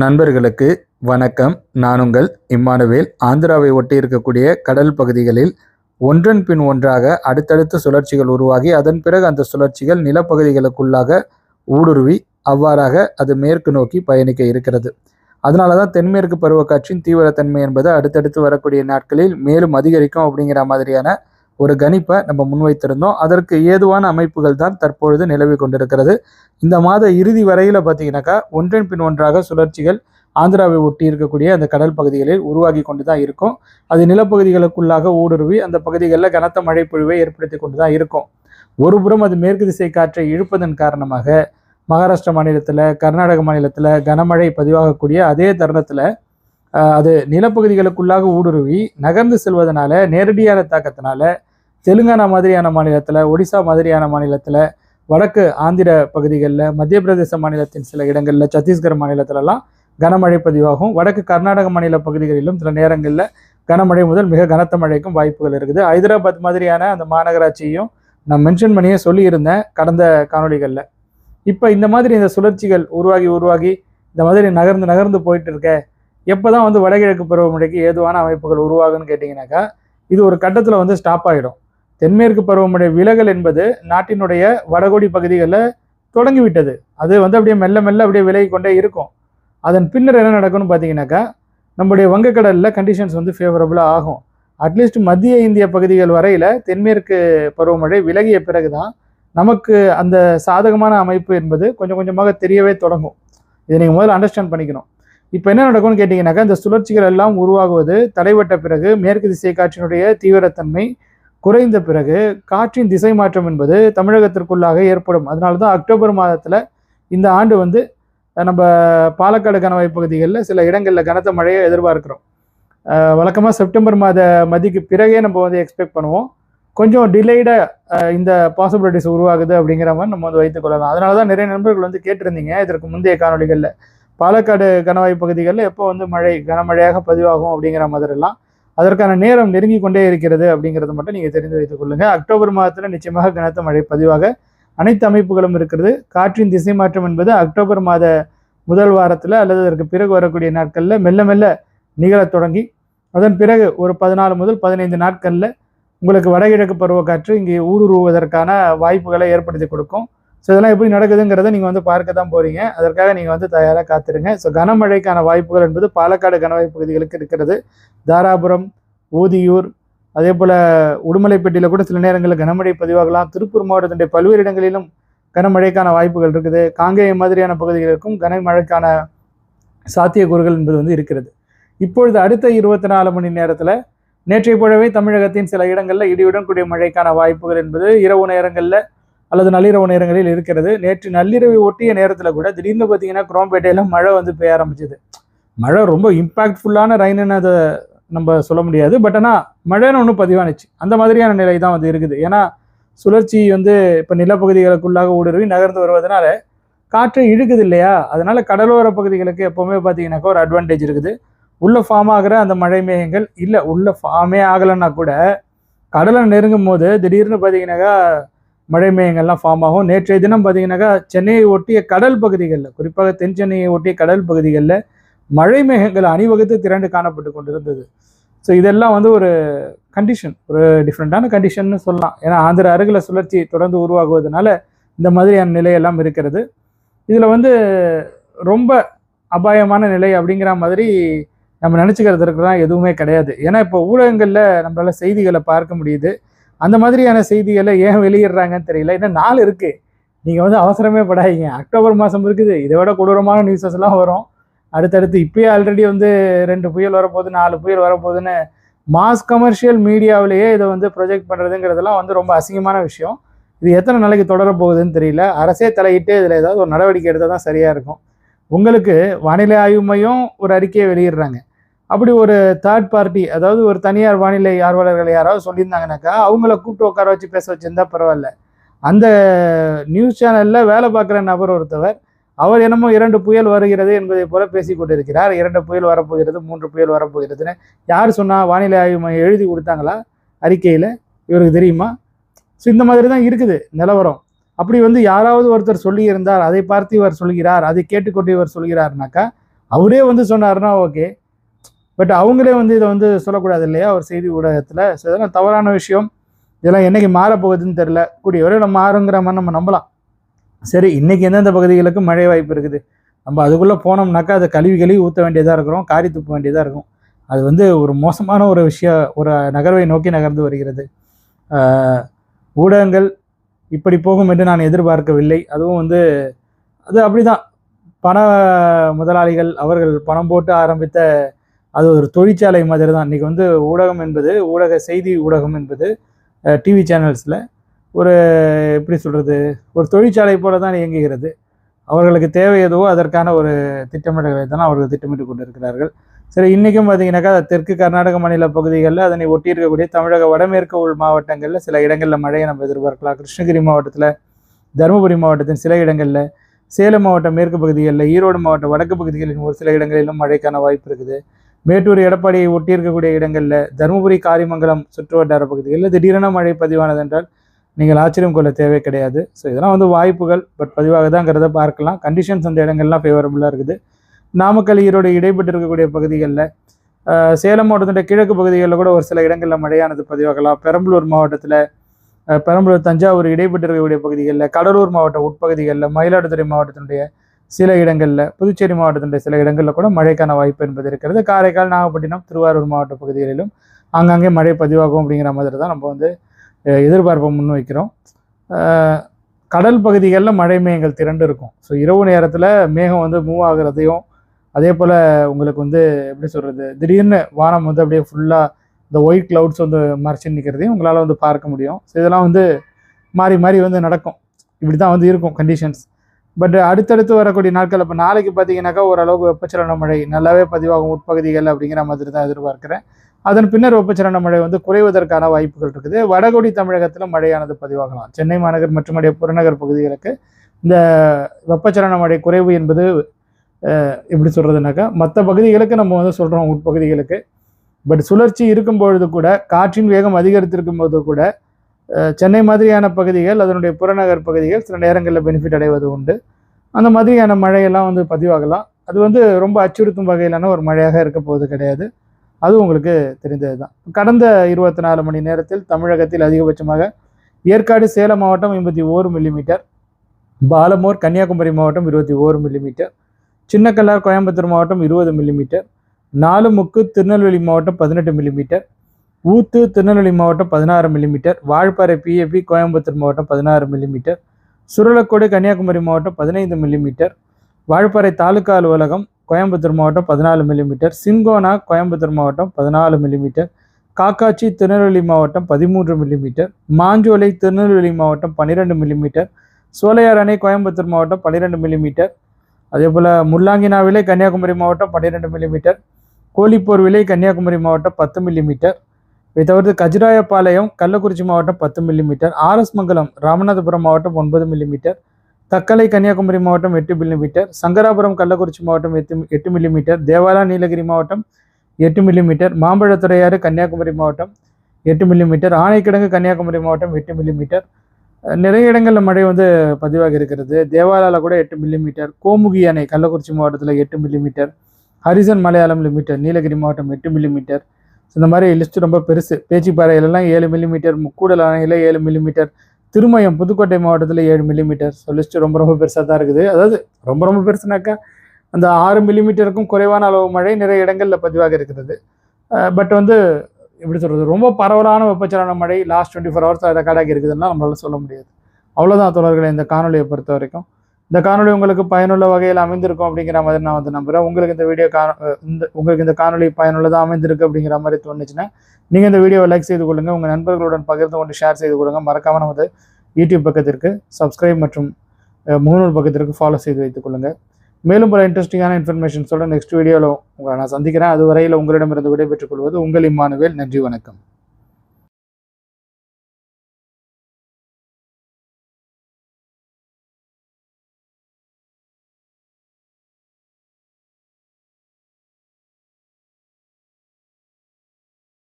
நண்பர்களுக்கு வணக்கம். நான் உங்கள் இம்மானுவேல். ஆந்திராவை ஒட்டி இருக்கக்கூடிய கடல் பகுதிகளில் ஒன்றன் பின் ஒன்றாக அடுத்தடுத்த சுழற்சிகள் உருவாகி அதன் பிறகு அந்த சுழற்சிகள் நிலப்பகுதிகளுக்குள்ளாக ஊடுருவி அவ்வாறாக அது மேற்கு நோக்கி பயணிக்க இருக்கிறது. அதனால தான் தென்மேற்கு பருவக்காற்றின் தீவிரத்தன்மை என்பது அடுத்தடுத்து வரக்கூடிய நாட்களில் மேலும் அதிகரிக்கும் அப்படிங்கிற மாதிரியான ஒரு கணிப்பை நம்ம முன்வைத்திருந்தோம். அதற்கு ஏதுவான அமைப்புகள் தான் தற்பொழுது நிலவி கொண்டிருக்கிறது. இந்த மாத இறுதி வரையில் பார்த்தீங்கன்னாக்கா ஒன்றின் பின் ஒன்றாக சுழற்சிகள் ஆந்திராவை ஒட்டி இருக்கக்கூடிய அந்த கடல் பகுதிகளில் உருவாகி கொண்டு தான் இருக்கும். அது நிலப்பகுதிகளுக்குள்ளாக ஊடுருவி அந்த பகுதிகளில் கனத்த மழை பொழிவை ஏற்படுத்தி கொண்டு தான் இருக்கும். ஒருபுறம் அது மேற்கு திசை காற்றை இழுப்பதன் காரணமாக மகாராஷ்டிரா மாநிலத்தில் கர்நாடக மாநிலத்தில் கனமழை பதிவாகக்கூடிய அதே தருணத்தில் அது நிலப்பகுதிகளுக்குள்ளாக ஊடுருவி நகர்ந்து செல்வதனால நேரடியான தாக்கத்தினால தெலுங்கானா மாதிரியான மாநிலத்தில் ஒடிசா மாதிரியான மாநிலத்தில் வடக்கு ஆந்திர பகுதிகளில் மத்திய பிரதேச மாநிலத்தின் சில இடங்களில் சத்தீஸ்கர் மாநிலத்திலலாம் கனமழை பதிவாகும். வடக்கு கர்நாடக மாநில பகுதிகளிலும் சில நேரங்களில் கனமழை முதல் மிக கனத்த மழைக்கும் வாய்ப்புகள் இருக்குது. ஹைதராபாத் மாதிரியான அந்த மாநகராட்சியையும் நான் மென்ஷன் பண்ணியே சொல்லியிருந்தேன் கடந்த காணொளிகளில். இப்போ இந்த மாதிரி இந்த சுழற்சிகள் உருவாகி உருவாகி இந்த மாதிரி நகர்ந்து நகர்ந்து போயிட்டு இருக்க எப்போ தான் வந்து வடகிழக்கு பருவமழைக்கு ஏதுவான அமைப்புகள் உருவாகுன்னு கேட்டிங்கனாக்கா இது ஒரு கட்டத்தில் வந்து ஸ்டாப் ஆகிடும் தென்மேற்கு பருவமழை விலகல் என்பது நாட்டினுடைய வடகோடி பகுதிகளில் தொடங்கிவிட்டது. அது வந்து அப்படியே மெல்ல மெல்ல அப்படியே விலகி கொண்டே இருக்கும். அதன் பின்னர் என்ன நடக்கும்னு பார்த்தீங்கன்னாக்கா நம்முடைய வங்கக்கடலில் கண்டிஷன்ஸ் வந்து ஃபேவரபுளாக ஆகும். அட்லீஸ்ட் மத்திய இந்திய பகுதிகள் வரையில் தென்மேற்கு பருவமழை விலகிய பிறகு தான் நமக்கு அந்த சாதகமான அமைப்பு என்பது கொஞ்சம் கொஞ்சமாக தெரியவே தொடங்கும். இதை நீங்கள் முதல்ல அண்டர்ஸ்டாண்ட் பண்ணிக்கணும். இப்போ என்ன நடக்கும்னு கேட்டிங்கனாக்கா இந்த சுழற்சிகள் எல்லாம் உருவாகுவது தடைபட்ட பிறகு மேற்கு திசை காற்றினுடைய தீவிரத்தன்மை குறைந்த பிறகு காற்றின் திசை மாற்றம் என்பது தமிழகத்திற்குள்ளாக ஏற்படும். அதனால தான் அக்டோபர் மாதத்தில் இந்த ஆண்டு வந்து நம்ம பாலக்காடு கணவாய் பகுதிகளில் சில இடங்களில் கனத்த மழையை எதிர்பார்க்கிறோம். வழக்கமாக செப்டம்பர் மாத மதிக்கு பிறகே நம்ம வந்து எக்ஸ்பெக்ட் பண்ணுவோம். கொஞ்சம் டிலேடாக இந்த பாசிபிலிட்டிஸ் உருவாகுது அப்படிங்கிற மாதிரி நம்ம வந்து வைத்துக்கொள்ளலாம் அதனால தான் நிறைய நண்பர்கள் வந்து கேட்டிருந்தீங்க. இதற்கு முந்தைய காணொலிகளில் பாலக்காடு கணவாய் பகுதிகளில் எப்போ வந்து மழை கனமழையாக பதிவாகும் அப்படிங்கிற மாதிரிலாம் அதற்கான நேரம் நெருங்கி கொண்டே இருக்கிறது அப்படிங்கிறத மட்டும் நீங்கள் தெரிந்து வைத்துக் கொள்ளுங்கள் அக்டோபர் மாதத்தில் நிச்சயமாக கனத்த மழை பதிவாக அனைத்து அமைப்புகளும் இருக்கிறது காற்றின் திசை மாற்றம் என்பது அக்டோபர் மாத முதல் வாரத்தில் அல்லது அதற்கு பிறகு வரக்கூடிய நாட்களில் மெல்ல மெல்ல நிகழத் தொடங்கி அதன் பிறகு ஒரு பதினாலு முதல் பதினைந்து நாட்களில் உங்களுக்கு வடகிழக்கு பருவக்காற்று இங்கே ஊடுருவுவதற்கான வாய்ப்புகளை ஏற்படுத்தி கொடுக்கும். ஸோ இதெல்லாம் எப்படி நடக்குதுங்கிறத நீங்கள் வந்து பார்க்க தான் போகிறீங்க அதற்காக நீங்கள் வந்து தயாராக காத்திருங்க. ஸோ கனமழைக்கான வாய்ப்புகள் என்பது பாலக்காடு கனவாய் பகுதிகளுக்கு இருக்கிறது. தாராபுரம் ஊதியூர் அதே போல் உடுமலைப்பேட்டையில் கூட சில நேரங்களில் கனமழை பதிவாகலாம். திருப்பூர் மாவட்டத்தினுடைய பல்வேறு இடங்களிலும் கனமழைக்கான வாய்ப்புகள் இருக்குது. காங்கேயம் மாதிரியான பகுதிகளுக்கும் கனமழைக்கான சாத்தியக்கூறுகள் என்பது வந்து இருக்கிறது. இப்பொழுது அடுத்த இருபத்தி நாலு மணி நேரத்தில் நேற்றைய போலவே தமிழகத்தின் சில இடங்களில் இடியுடன் கூடிய மழைக்கான வாய்ப்புகள் என்பது இரவு நேரங்களில் அல்லது நள்ளிரவு நேரங்களில் இருக்கிறது. நேற்று நள்ளிரவை ஒட்டிய நேரத்தில் கூட திடீர்னு பார்த்தீங்கன்னா குரோம்பேட்டையில் மழை வந்து பெய்ய ஆரம்பிச்சது. மழை ரொம்ப இம்பாக்ட்ஃபுல்லான ரைனுன்னு அதை நம்ம சொல்ல முடியாது. பட் ஆனால் மழைன்னு ஒன்றும் பதிவானுச்சு. அந்த மாதிரியான நிலை தான் வந்து இருக்குது. ஏன்னா சுழற்சி வந்து இப்போ நிலப்பகுதிகளுக்குள்ளாக ஊடுருவி நகர்ந்து வருவதனால காற்று இழுக்குது இல்லையா? அதனால கடலோர பகுதிகளுக்கு எப்போவுமே பார்த்தீங்கன்னாக்கா ஒரு அட்வான்டேஜ் இருக்குது. உள்ள ஃபார்ம் ஆகிற அந்த மழை மேகங்கள் இல்லை உள்ள ஃபார்மே ஆகலைன்னா கூட கடலை நெருங்கும் போது திடீர்னு பார்த்தீங்கன்னாக்கா மழை மேகங்கள்லாம் ஃபார்ம் ஆகும். நேற்றைய தினம் பார்த்தீங்கன்னாக்கா சென்னையை ஒட்டிய கடல் பகுதிகளில் குறிப்பாக தென் சென்னையை ஒட்டிய கடல் பகுதிகளில் மழை மேகங்கள் அணிவகுத்து திரண்டு காணப்பட்டு கொண்டிருந்தது. ஸோ இதெல்லாம் வந்து ஒரு கண்டிஷன் ஒரு டிஃப்ரெண்ட்டான கண்டிஷன்னு சொல்லலாம். ஏன்னா ஆந்திர அருகில சுழற்சி தொடர்ந்து உருவாகுவதனால இந்த மாதிரியான நிலையெல்லாம் இருக்கிறது. இதில் வந்து ரொம்ப அபாயமான நிலை அப்படிங்கிற மாதிரி நம்ம நினச்சிக்கிறதுக்குலாம் எதுவுமே கிடையாது. ஏன்னா இப்போ ஊடகங்களில் நம்மளால் செய்திகளை பார்க்க முடியுது. அந்த மாதிரியான செய்திகளை ஏன் வெளியிடுறாங்கன்னு தெரியல. இன்னும் நாள் இருக்குது நீங்கள் வந்து அவசரமே படாதீங்க. அக்டோபர் மாதம் இருக்குது. இதை விட கொடூரமான நியூஸஸ் எல்லாம் வரும். அடுத்தடுத்து இப்பயே ஆல்ரெடி வந்து ரெண்டு புயல் வரப்போகுது நாலு புயல் வரப்போகுதுன்னு மாஸ் கமர்ஷியல் மீடியாவிலேயே இதை வந்து ப்ரொஜெக்ட் பண்ணுறதுங்கிறதெல்லாம் வந்து ரொம்ப அசிங்கமான விஷயம். இது எத்தனை நாளைக்கு தொடரப்போகுதுன்னு தெரியல. அரசே தலையிட்டு இதில் ஏதாவது ஒரு நடவடிக்கை எடுத்தால் தான் சரியாக இருக்கும். உங்களுக்கு வானிலை ஆய்வு மையம் ஒரு அறிக்கையை வெளியிடுறாங்க. அப்படி ஒரு தேர்ட் பார்ட்டி அதாவது ஒரு தனியார் வானிலை ஆர்வலர்கள் யாராவது சொல்லியிருந்தாங்கனாக்கா அவங்கள கூப்பிட்டு உட்கார வச்சு பேச வச்சிருந்தா பரவாயில்ல. அந்த நியூஸ் சேனலில் வேலை பார்க்குற நபர் ஒருத்தவர் அவர் என்னமோ இரண்டு புயல் வருகிறது என்பதை போல பேசி கொண்டிருக்கிறார். இரண்டு புயல் வரப்போகிறது மூன்று புயல் வரப்போகிறதுன்னு யார் சொன்னால் வானிலை ஆய்வு மையம் எழுதி கொடுத்தாங்களா அறிக்கையில்? இவருக்கு தெரியுமா? ஸோ இந்த மாதிரி தான் இருக்குது நிலவரம். அப்படி வந்து யாராவது ஒருத்தர் சொல்லியிருந்தார் அதை பார்த்து இவர் சொல்கிறார் அதை கேட்டுக்கொண்டு இவர் சொல்கிறார்னாக்கா அவரே வந்து சொன்னார்னா ஓகே பட் அவங்களே வந்து இதை வந்து சொல்லக்கூடாது இல்லையா? ஒரு செய்தி ஊடகத்தில். ஸோ இதெல்லாம் தவறான விஷயம். இதெல்லாம் என்னைக்கு மாறப்போகுதுன்னு தெரில கூடிய வரையில் மாறுங்கிற மாதிரி நம்ம நம்பலாம். சரி இன்றைக்கி எந்தெந்த பகுதிகளுக்கு மழை வாய்ப்பு இருக்குது? நம்ம அதுக்குள்ளே போனோம்னாக்கா அதை கழுவி கழுவி ஊற்ற வேண்டியதாக இருக்கிறோம். காரி துப்ப வேண்டியதாக இருக்கும். அது வந்து ஒரு மோசமான ஒரு விஷயம் ஒரு நகர்வை நோக்கி நகர்ந்து வருகிறது. ஊடகங்கள் இப்படி போகும் என்று நான் எதிர்பார்க்கவில்லை. அதுவும் வந்து அது அப்படிதான். பண முதலாளிகள் அவர்கள் பணம் போட்டு ஆரம்பித்த அது ஒரு தொழிற்சாலை மாதிரி தான் இன்றைக்கி வந்து ஊடகம் என்பது ஊடக செய்தி ஊடகம் என்பது டிவி சேனல்ஸில் ஒரு எப்படி சொல்கிறது ஒரு தொழிற்சாலை போல தான் இயங்குகிறது. அவர்களுக்கு தேவை எதுவோ அதற்கான ஒரு திட்டமிடலை தான் அவர்கள் திட்டமிட்டு கொண்டிருக்கிறார்கள். சரி இன்றைக்கும் பார்த்தீங்கன்னாக்கா தெற்கு கர்நாடக மாநில பகுதிகளில் அதனை ஒட்டி இருக்கக்கூடிய தமிழக வடமேற்கு உள் மாவட்டங்களில் சில இடங்களில் மழையை நம்ம எதிர்பார்க்கலாம். கிருஷ்ணகிரி மாவட்டத்தில் தருமபுரி மாவட்டத்தின் சில இடங்களில் சேலம் மாவட்டம் மேற்கு பகுதிகளில் ஈரோடு மாவட்டம் வடக்கு பகுதிகளின் ஒரு சில இடங்களிலும் மழைக்கான வாய்ப்பு இருக்குது. மேட்டூர் எடப்பாடியை ஒட்டி இருக்கக்கூடிய இடங்களில் தருமபுரி காரிமங்கலம் சுற்றுவட்டார பகுதிகளில் திடீரென மழை பதிவானது என்றால் நீங்கள் ஆச்சரியம் கொள்ள தேவை கிடையாது. ஸோ இதெல்லாம் வந்து வாய்ப்புகள் பட் பதிவாகுதாங்கிறத பார்க்கலாம். கண்டிஷன்ஸ் அந்த இடங்கள்லாம் ஃபேவரபுளாக இருக்குது. நாமக்கல் ஈரோடு இடைப்பட்டு இருக்கக்கூடிய பகுதிகளில் சேலம் மாவட்டத்தின் கிழக்கு பகுதிகளில் கூட ஒரு சில இடங்களில் மழையானது பதிவாகலாம். பெரம்பலூர் மாவட்டத்தில் பெரம்பலூர் தஞ்சாவூர் இடைப்பட்டு இருக்கக்கூடிய பகுதிகளில் கடலூர் மாவட்ட உட்பகுதிகளில் மயிலாடுதுறை மாவட்டத்தினுடைய சில இடங்களில் புதுச்சேரி மாவட்டத்தினுடைய சில இடங்களில் கூட மழைக்கான வாய்ப்பு என்பது இருக்கிறது. காரைக்கால் நாகப்பட்டினம் திருவாரூர் மாவட்ட பகுதிகளிலும் ஆங்காங்கே மழை பதிவாகும் அப்படிங்கிற மாதிரி தான் நம்ம வந்து எதிர்பார்ப்பை முன்வைக்கிறோம். கடல் பகுதிகளில் மழை மேகங்கள் திரண்டு இருக்கும். ஸோ இரவு நேரத்தில் மேகம் வந்து மூவ் ஆகுறதையும் அதே போல் உங்களுக்கு வந்து எப்படி சொல்கிறது திடீர்னு வானம் வந்து அப்படியே ஃபுல்லாக இந்த ஒயிட் கிளவுட்ஸ் வந்து மறைச்சு நிற்கிறதையும் உங்களால் வந்து பார்க்க முடியும். ஸோ இதெல்லாம் வந்து மாறி மாறி வந்து நடக்கும். இப்படி தான் வந்து இருக்கும் கண்டிஷன்ஸ் பட் அடுத்தடுத்து வரக்கூடிய நாட்கள் இப்போ நாளைக்கு பார்த்தீங்கன்னாக்கா ஓரளவுக்கு வெப்பச்சலன மழை நல்லாவே பதிவாகும் உட்பகுதிகள் அப்படிங்கிற மாதிரி தான் எதிர்பார்க்கிறேன். அதன் பின்னர் வெப்பச்சலன மழை வந்து குறைவதற்கான வாய்ப்புகள் இருக்குது. வடகொடி தமிழகத்தில் மழையானது பதிவாகலாம். சென்னை மாநகர் மற்றும் அடைய புறநகர் பகுதிகளுக்கு இந்த வெப்பச்சலன மழை குறைவு என்பது எப்படி சொல்கிறதுனாக்கா மற்ற பகுதிகளுக்கு நம்ம வந்து சொல்கிறோம் உட்பகுதிகளுக்கு. பட் சுழற்சி இருக்கும் பொழுது கூட காற்றின் வேகம் அதிகரித்திருக்கும் போது கூட சென்னை மாதிரியான பகுதிகள் அதனுடைய புறநகர் பகுதிகள் சில நேரங்களில் பெனிஃபிட் அடைவது உண்டு. அந்த மாதிரியான மழையெல்லாம் வந்து பதிவாகலாம். அது வந்து ரொம்ப அச்சுறுத்தும் வகையிலான ஒரு மழையாக இருக்க போவது கிடையாது. அது உங்களுக்கு தெரிந்தது தான் கடந்த இருபத்தி நாலு மணி நேரத்தில் தமிழகத்தில் அதிகபட்சமாக ஏற்காடு சேலம் மாவட்டம் எண்பத்தி ஓரு மில்லிமீட்டர் பாலமோர் கன்னியாகுமரி மாவட்டம் இருபத்தி ஓரு மில்லிமீட்டர் சின்னக்கல்லார் கோயம்புத்தூர் மாவட்டம் இருபது மில்லிமீட்டர் நாலுமுக்கு திருநெல்வேலி மாவட்டம் பதினெட்டு மில்லிமீட்டர் ஊத்து திருநெல்வேலி மாவட்டம் பதினாறு மில்லிமீட்டர் வால்பாறை பிஏபி கோயம்புத்தூர் மாவட்டம் பதினாறு மில்லிமீட்டர் சுருளக்கோடு கன்னியாகுமரி மாவட்டம் பதினைந்து மில்லிமீட்டர் வால்பாறை தாலுகா அலுவலகம் கோயம்புத்தூர் மாவட்டம் பதினாலு மில்லிமீட்டர் சிங்கோனா கோயம்புத்தூர் மாவட்டம் பதினாலு மில்லிமீட்டர் காக்காட்சி திருநெல்வேலி மாவட்டம் பதிமூன்று மில்லிமீட்டர் மாஞ்சோலை திருநெல்வேலி மாவட்டம் பன்னிரெண்டு மில்லிமீட்டர் சோலையார் அணை கோயம்புத்தூர் மாவட்டம் பன்னிரெண்டு மில்லிமீட்டர் அதே போல் முள்ளாங்கினாவிலே கன்னியாகுமரி மாவட்டம் பன்னிரெண்டு மில்லிமீட்டர் கோழிப்போர் விலை கன்னியாகுமரி மாவட்டம் பத்து மில்லிமீட்டர் இதை தவிர்த்து கள்ளக்குறிச்சி மாவட்டம் பத்து மில்லிமீட்டர் ஆர்எஸ் மங்கலம் ராமநாதபுரம் மாவட்டம் ஒன்பது மில்லிமீட்டர் தக்கலை கன்னியாகுமரி மாவட்டம் எட்டு மில்லிமீட்டர் சங்கராபுரம் கள்ளக்குறிச்சி மாவட்டம் எட்டு எட்டு மில்லிமீட்டர் தேவாலா நீலகிரி மாவட்டம் எட்டு மில்லிமீட்டர் மாம்பழத்துறையாறு கன்னியாகுமரி மாவட்டம் எட்டு மில்லிமீட்டர் ஆணைக்கிடங்கு கன்னியாகுமரி மாவட்டம் எட்டு மில்லிமீட்டர் நிறைய இடங்களில் மழை வந்து பதிவாகி இருக்கிறது. தேவாலால கூட எட்டு மில்லிமீட்டர் கோமுகி அணை கள்ளக்குறிச்சி மாவட்டத்தில் எட்டு millimetre Harrison Malayalam millimetre Nilgiri மாவட்டம் எட்டு மில்லிமீட்டர் இந்த மாதிரி லிஸ்ட் ரொம்ப பெருசு. பேச்சிப்பாறையிலலாம் ஏழு மில்லிமீட்டர் முக்கூடல் அணையில் ஏழு மில்லிமீட்டர் திருமயம் புதுக்கோட்டை மாவட்டத்தில் ஏழு மில்லிமீட்டர் ஸோ லிஸ்ட் ரொம்ப ரொம்ப பெருசாக தான் இருக்குது. அதாவது ரொம்ப ரொம்ப பெருசுனாக்கா அந்த ஆறு மில்லிமீட்டருக்கும் குறைவான அளவு மழை நிறைய இடங்களில் பதிவாக இருக்கிறது. பட் வந்து எப்படி சொல்கிறது ரொம்ப பரவலான வெப்பச்சலன மழை லாஸ்ட் டுவெண்ட்டி ஃபோர் ஹவர்ஸ் ரெக்கார்டாகி இருக்குதுன்னா நம்மளால் சொல்ல முடியாது. அவ்வளோதான் தொடர்களை இந்த காணொலியை பொறுத்த வரைக்கும். இந்த காணொலி உங்களுக்கு பயனுள்ள வகையில் அமைந்திருக்கும் அப்படிங்கிற மாதிரி நான் வந்து நம்புகிறேன் உங்களுக்கு இந்த வீடியோ கா இந்த உங்களுக்கு இந்த காணொலி பயனுள்ளதாக அமைந்திருக்கு அப்படிங்கிற மாதிரி தோணுச்சுன்னா நீங்கள் இந்த வீடியோவை லைக் செய்து கொள்ளுங்கள் உங்கள் நண்பர்களுடன் பகிர்ந்து கொண்டு ஷேர் செய்து கொடுங்க. மறக்காமல் நமது யூடியூப் பக்கத்திற்கு சப்ஸ்கிரைப் மற்றும் முகநூல் பக்கத்திற்கு ஃபாலோ செய்து வைத்துக் கொள்ளுங்கள் மேலும் பல இன்ட்ரெஸ்டிங்கான இன்ஃபர்மேஷன்ஸோட நெக்ஸ்ட் வீடியோவில் உங்களை நான் சந்திக்கிறேன். அதுவரையில் உங்களிடமிருந்து விடைபெற்றுக் கொள்வது உங்கள் இம்மானுவேல். நன்றி வணக்கம்.